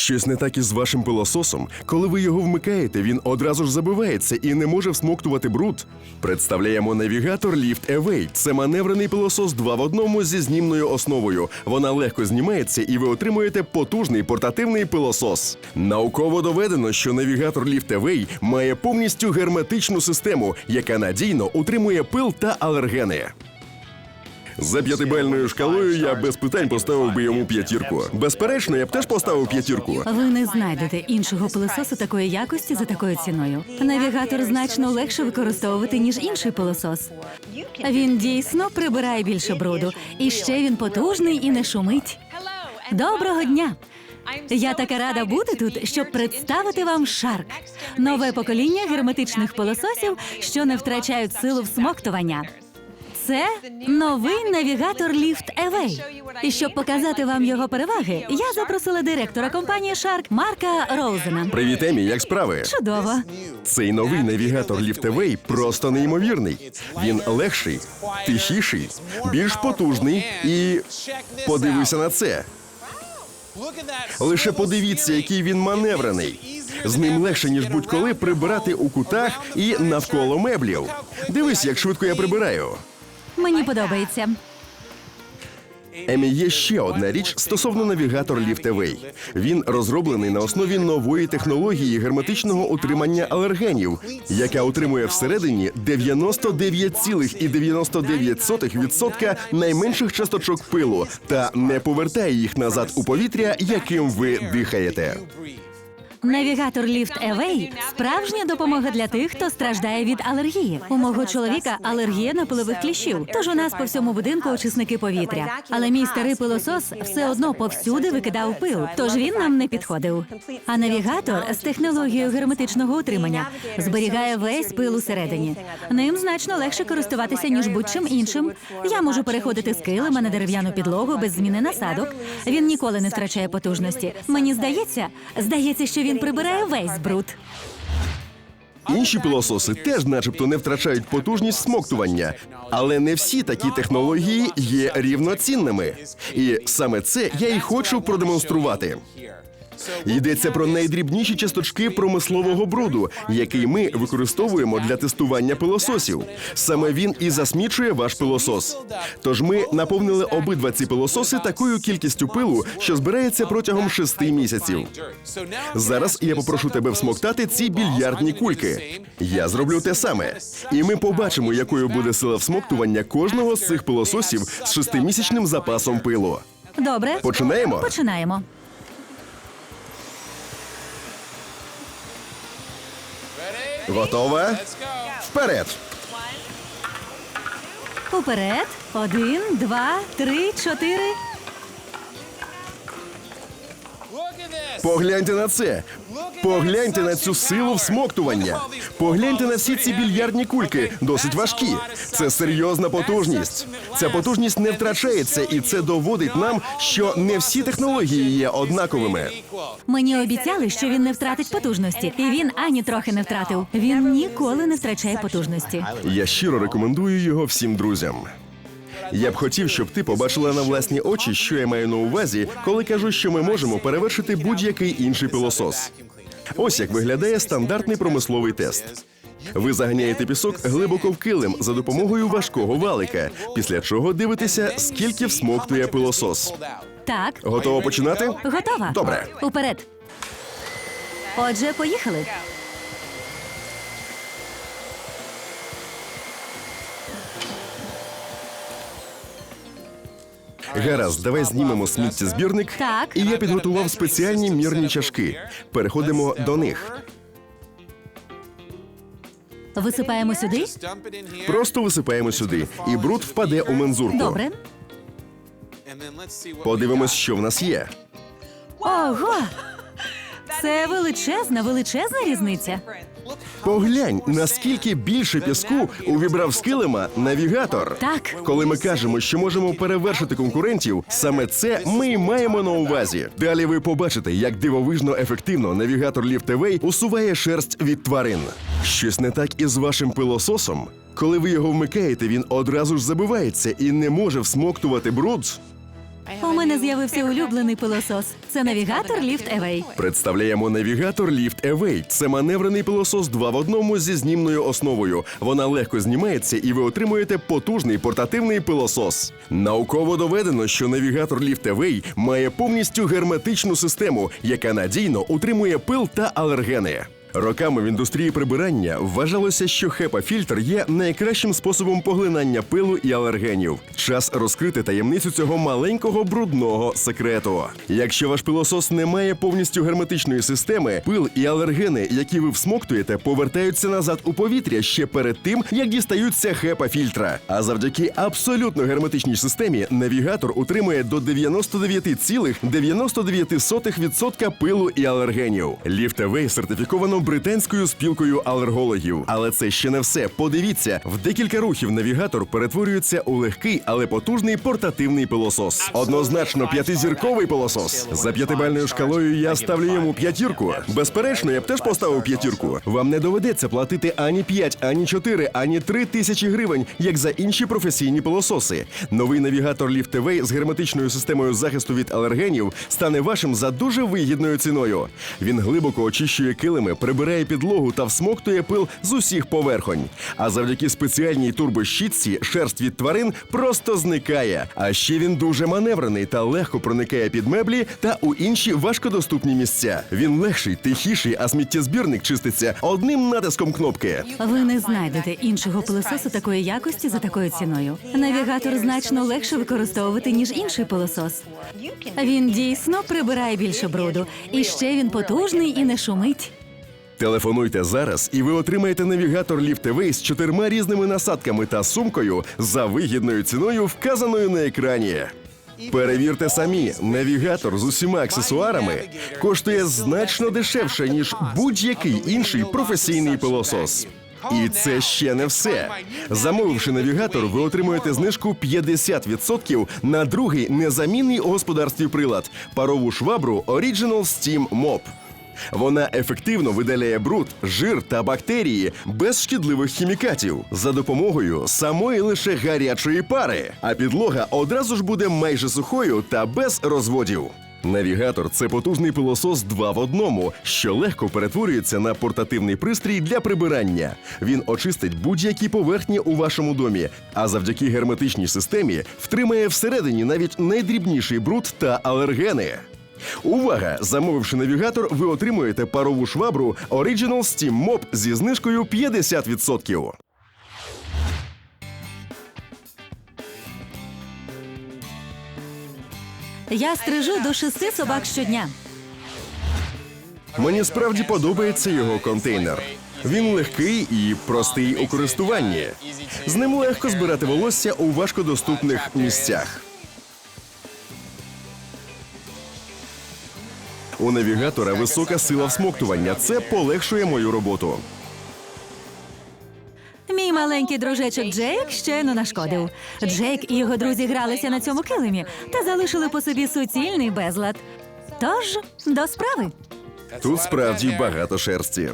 Щось не так із вашим пилососом. Коли ви його вмикаєте, він одразу ж забивається і не може всмоктувати бруд. Представляємо навігатор Lift Away. Це маневрений пилосос 2 в одному зі знімною основою. Вона легко знімається, і ви отримуєте потужний портативний пилосос. Науково доведено, що навігатор Lift Away має повністю герметичну систему, яка надійно утримує пил та алергени. За п'ятибальною шкалою я без питань поставив би йому п'ятірку. Безперечно, я б теж поставив п'ятірку. Ви не знайдете іншого пилососу такої якості за такою ціною. Навігатор значно легше використовувати, ніж інший пилосос. Він дійсно прибирає більше бруду, і ще він потужний і не шумить. Доброго дня! Я така рада бути тут, щоб представити вам Shark – нове покоління герметичних пилососів, що не втрачають силу всмоктування. Це новий навігатор Lift Away. І щоб показати вам його переваги, я запросила директора компанії Shark Марка Роузена. Привіт, Емі, як справи? Чудово. Цей новий навігатор Lift Away просто неймовірний. Він легший, тихіший, більш потужний і подивися на це. Лише подивіться, який він маневрений. З ним легше, ніж будь-коли прибирати у кутах і навколо меблів. Дивись, як швидко я прибираю. Мені подобається. Емі, є ще одна річ стосовно навігатор Away. Він розроблений на основі нової технології герметичного утримання алергенів, яка утримує всередині 99,99% найменших часточок пилу та не повертає їх назад у повітря, яким ви дихаєте. Навігатор Lift Away – справжня допомога для тих, хто страждає від алергії. У мого чоловіка алергія на пилових кліщів. Тож у нас по всьому будинку очисники повітря. Але мій старий пилосос все одно повсюди викидав пил, тож він нам не підходив. А навігатор з технологією герметичного утримання зберігає весь пил усередині. Ним значно легше користуватися ніж будь-чим іншим. Я можу переходити з килима на дерев'яну підлогу без зміни насадок. Він ніколи не втрачає потужності. Мені здається, здається, що він прибирає весь бруд. Інші пилососи теж, начебто, не втрачають потужність смоктування, але не всі такі технології є рівноцінними. І саме це я і хочу продемонструвати. Йдеться про найдрібніші часточки промислового бруду, який ми використовуємо для тестування пилососів. Саме він і засмічує ваш пилосос. Тож ми наповнили обидва ці пилососи такою кількістю пилу, що збирається протягом шести місяців. Зараз я попрошу тебе всмоктати ці більярдні кульки. Я зроблю те саме, і ми побачимо, якою буде сила всмоктування кожного з цих пилососів з шестимісячним запасом пилу. Добре, Починаємо? починаємо. Готова? Вперед! Уперед. Один, два, три, чотири. Погляньте на це. Погляньте на цю силу всмоктування. Погляньте на всі ці більярдні кульки, досить важкі. Це серйозна потужність. Ця потужність не втрачається, і це доводить нам, що не всі технології є однаковими. Мені обіцяли, що він не втратить потужності, і він ані трохи не втратив. Він ніколи не втрачає потужності. Я щиро рекомендую його всім друзям. Я б хотів, щоб ти побачила на власні очі, що я маю на увазі, коли кажу, що ми можемо перевершити будь-який інший пилосос. Ось як виглядає стандартний промисловий тест. Ви заганяєте пісок глибоко в килим за допомогою важкого валика, після чого дивитеся, скільки всмоктує пилосос. Так, Готово починати? готова. Добре. Уперед. Отже, поїхали. Гаразд, давай знімемо сміттєзбірник. Так. І я підготував спеціальні мірні чашки. Переходимо до них. Висипаємо сюди. Просто висипаємо сюди, і бруд впаде у мензурку. Добре. Подивимось, що в нас є. Ого! Це величезна, величезна різниця. Поглянь, наскільки більше піску увібрав з килима навігатор. Так. Коли ми кажемо, що можемо перевершити конкурентів, саме це ми й маємо на увазі. Далі ви побачите, як дивовижно ефективно навігатор Lift усуває шерсть від тварин. Щось не так із вашим пилососом. Коли ви його вмикаєте, він одразу ж забивається і не може всмоктувати бруд. У мене з'явився улюблений пилосос. Це навігатор Lift Away. Представляємо навігатор Lift Away. Це маневрений пилосос 2 в одному зі знімною основою. Вона легко знімається, і ви отримуєте потужний портативний пилосос. Науково доведено, що навігатор Lift Away має повністю герметичну систему, яка надійно утримує пил та алергени. Роками в індустрії прибирання вважалося, що HEPA-фільтр є найкращим способом поглинання пилу і алергенів. Час розкрити таємницю цього маленького брудного секрету. Якщо ваш пилосос не має повністю герметичної системи, пил і алергени, які ви всмоктуєте, повертаються назад у повітря ще перед тим, як дістаються HEPA-фільтра. А завдяки абсолютно герметичній системі навігатор утримує до 99,99% пилу і алергенів. Ліфтевей сертифіковано британською спілкою алергологів. Але це ще не все. Подивіться, в декілька рухів навігатор перетворюється у легкий, але потужний портативний пилосос. Однозначно п'ятизірковий пилосос. За п'ятибальною шкалою я ставлю йому п'ятірку. Безперечно, я б теж поставив п'ятірку. Вам не доведеться платити ані 5, ані 4, ані 3 тисячі гривень, як за інші професійні пилососи. Новий навігатор Lift TV з герметичною системою захисту від алергенів стане вашим за дуже вигідною ціною. Він глибоко очищує килими, прибирає підлогу та всмоктує пил з усіх поверхонь. А завдяки спеціальній турбощітці шерсть від тварин просто зникає. А ще він дуже маневрений та легко проникає під меблі та у інші важкодоступні місця. Він легший, тихіший, а сміттєзбірник чиститься одним натиском кнопки. Ви не знайдете іншого пилососу такої якості за такою ціною. Навігатор значно легше використовувати, ніж інший пилосос. Він дійсно прибирає більше бруду, і ще він потужний і не шумить. Телефонуйте зараз, і ви отримаєте навігатор Lift TV з чотирма різними насадками та сумкою за вигідною ціною, вказаною на екрані. Перевірте самі, навігатор з усіма аксесуарами коштує значно дешевше, ніж будь-який інший професійний пилосос. І це ще не все. Замовивши навігатор, ви отримуєте знижку 50% на другий незамінний у господарстві прилад парову швабру Original Steam Mop. Вона ефективно видаляє бруд, жир та бактерії без шкідливих хімікатів за допомогою самої лише гарячої пари. А підлога одразу ж буде майже сухою та без розводів. Навігатор це потужний пилосос 2 в одному, що легко перетворюється на портативний пристрій для прибирання. Він очистить будь-які поверхні у вашому домі, а завдяки герметичній системі втримає всередині навіть найдрібніший бруд та алергени. Увага! Замовивши навігатор, ви отримуєте парову швабру Original Steam Mop зі знижкою 50%. Я стрижу до шести собак щодня. Мені справді подобається його контейнер. Він легкий і простий у користуванні. З ним легко збирати волосся у важкодоступних місцях. У навігатора висока сила всмоктування. Це полегшує мою роботу. Мій маленький дружечок Джейк щойно нашкодив. Джейк і його друзі гралися на цьому килимі та залишили по собі суцільний безлад. Тож до справи. Тут справді багато шерсті.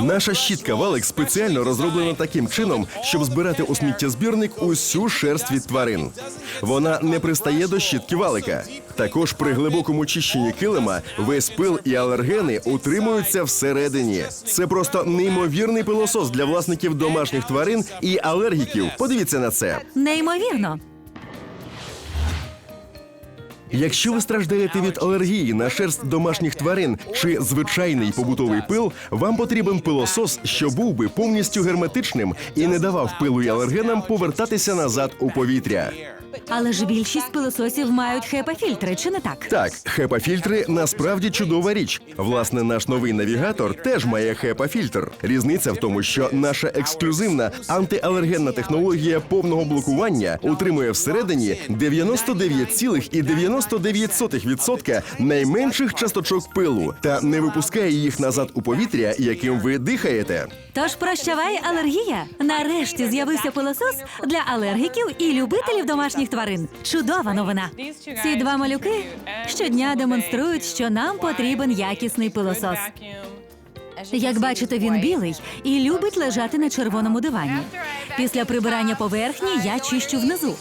Наша щітка валик спеціально розроблена таким чином, щоб збирати у сміттєзбірник усю шерсть від тварин. Вона не пристає до щітки валика. Також при глибокому чищенні килима весь пил і алергени утримуються всередині. Це просто неймовірний пилосос для власників домашніх тварин і алергіків. Подивіться на це. Неймовірно. Якщо ви страждаєте від алергії на шерсть домашніх тварин чи звичайний побутовий пил, вам потрібен пилосос, що був би повністю герметичним і не давав пилу і алергенам повертатися назад у повітря. Але ж більшість пилососів мають хепа-фільтри, чи не так? Так, хепа-фільтри насправді чудова річ. Власне, наш новий навігатор теж має хепа-фільтр. Різниця в тому, що наша ексклюзивна антиалергенна технологія повного блокування утримує всередині 99,99% найменших часточок пилу та не випускає їх назад у повітря, яким ви дихаєте. Тож прощавай алергія. Нарешті з'явився пилосос для алергіків і любителів домашніх тварин. Чудова новина. Ці два малюки щодня демонструють, що нам потрібен якісний пилосос. Як бачите, він білий і любить лежати на червоному дивані. Після прибирання поверхні я чищу внизу.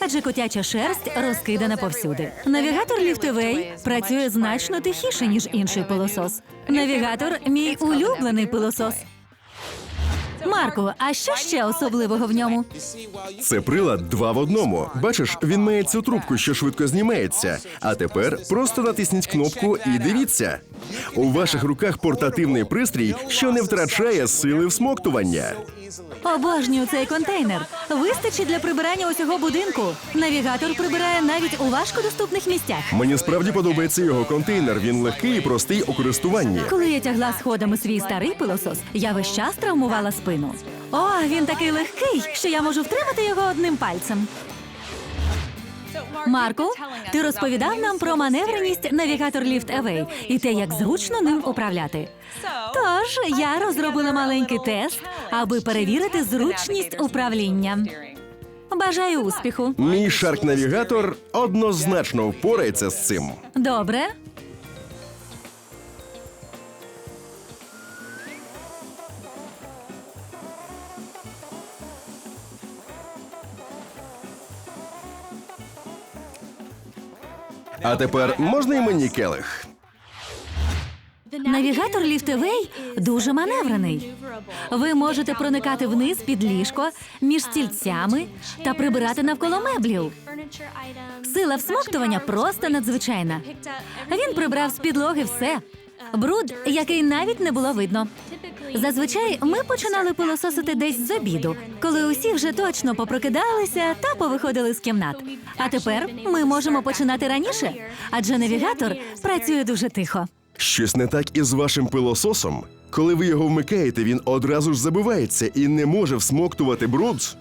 Адже котяча шерсть розкидана повсюди. Навігатор ліфтовей працює значно тихіше, ніж інший пилосос. Навігатор мій улюблений пилосос. Марко, а що ще особливого в ньому? Це прилад два в одному. Бачиш, він має цю трубку, що швидко знімається. А тепер просто натисніть кнопку і дивіться. У ваших руках портативний пристрій, що не втрачає сили всмоктування. Обожнюю цей контейнер. Вистачить для прибирання усього будинку. Навігатор прибирає навіть у важкодоступних місцях. Мені справді подобається його контейнер. Він легкий і простий у користуванні. Коли я тягла сходами свій старий пилосос, я весь час травмувала спину. О, він такий легкий, що я можу втримати його одним пальцем. Марку, ти розповідав нам про маневреність навігатор Ліфт Away і те, як зручно ним управляти. Тож я розробила маленький тест, аби перевірити зручність управління. Бажаю успіху. Мій шарк-навігатор однозначно впорається з цим. Добре. А тепер можна і мені келих? Навігатор ліфтовей дуже маневрений. Ви можете проникати вниз під ліжко, між стільцями та прибирати навколо меблів. Сила всмоктування просто надзвичайна. Він прибрав з підлоги все. Бруд, який навіть не було видно. Зазвичай ми починали пилососити десь з обіду, коли усі вже точно попрокидалися та повиходили з кімнат. А тепер ми можемо починати раніше, адже навігатор працює дуже тихо. Щось не так із вашим пилососом. Коли ви його вмикаєте, він одразу ж забивається і не може всмоктувати бруд.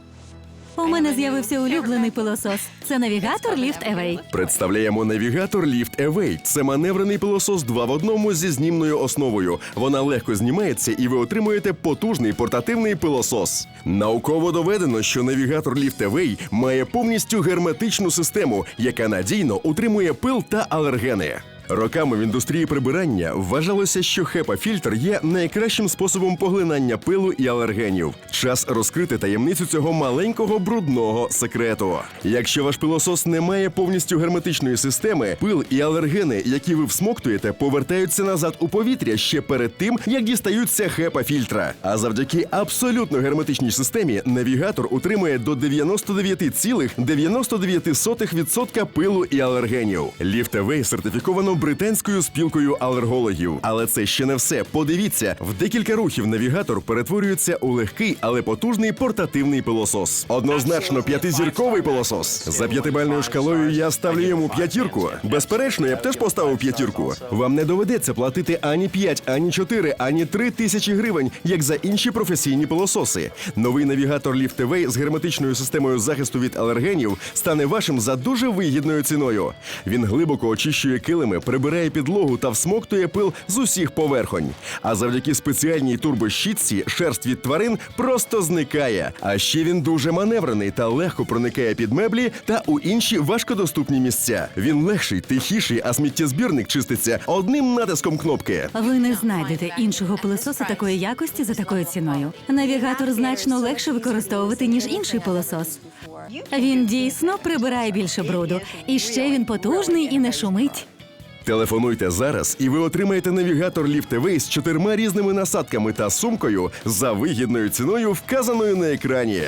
У мене з'явився улюблений пилосос. Це навігатор Lift Away. Представляємо навігатор Lift Away. Це маневрений пилосос 2 в одному зі знімною основою. Вона легко знімається, і ви отримуєте потужний портативний пилосос. Науково доведено, що навігатор Lift Away має повністю герметичну систему, яка надійно утримує пил та алергени. Роками в індустрії прибирання вважалося, що HEPA-фільтр є найкращим способом поглинання пилу і алергенів. Час розкрити таємницю цього маленького брудного секрету. Якщо ваш пилосос не має повністю герметичної системи, пил і алергени, які ви всмоктуєте, повертаються назад у повітря ще перед тим, як дістаються HEPA-фільтра. А завдяки абсолютно герметичній системі навігатор утримує до 99,99% пилу і алергенів. Ліфтевей сертифіковано британською спілкою алергологів. Але це ще не все. Подивіться, в декілька рухів навігатор перетворюється у легкий, але потужний портативний пилосос. Однозначно п'ятизірковий пилосос. За п'ятибальною шкалою я ставлю йому п'ятірку. Безперечно, я б теж поставив п'ятірку. Вам не доведеться платити ані 5, ані 4, ані 3 тисячі гривень, як за інші професійні пилососи. Новий навігатор LiftAway з герметичною системою захисту від алергенів стане вашим за дуже вигідною ціною. Він глибоко очищує килими, прибирає підлогу та всмоктує пил з усіх поверхонь. А завдяки спеціальній турбощітці шерсть від тварин просто зникає. А ще він дуже маневрений та легко проникає під меблі та у інші важкодоступні місця. Він легший, тихіший, а сміттєзбірник чиститься одним натиском кнопки. Ви не знайдете іншого пилососа такої якості за такою ціною. Навігатор значно легше використовувати, ніж інший пилосос. Він дійсно прибирає більше бруду, і ще він потужний і не шумить. Телефонуйте зараз, і ви отримаєте навігатор LiftAway з чотирма різними насадками та сумкою за вигідною ціною, вказаною на екрані.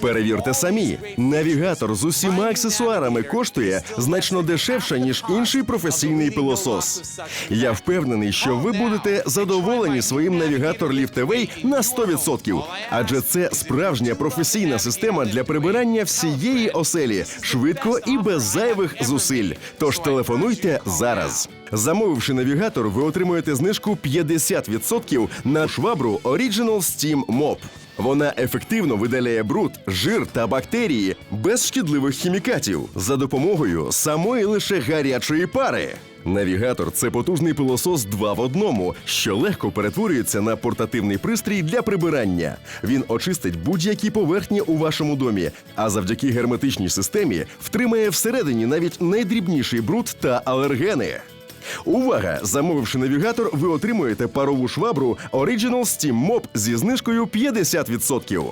Перевірте самі. Навігатор з усіма аксесуарами коштує значно дешевше, ніж інший професійний пилосос. Я впевнений, що ви будете задоволені своїм навігатор LiftAway на 100%. Адже це справжня професійна система для прибирання всієї оселі швидко і без зайвих зусиль. Тож телефонуйте зараз. Замовивши навігатор, ви отримуєте знижку 50% на швабру Original Steam Mop. Вона ефективно видаляє бруд, жир та бактерії без шкідливих хімікатів за допомогою самої лише гарячої пари. Навігатор це потужний пилосос 2 в одному, що легко перетворюється на портативний пристрій для прибирання. Він очистить будь-які поверхні у вашому домі, а завдяки герметичній системі втримає всередині навіть найдрібніший бруд та алергени. Увага! Замовивши навігатор, ви отримуєте парову швабру Original Steam Mop зі знижкою 50%.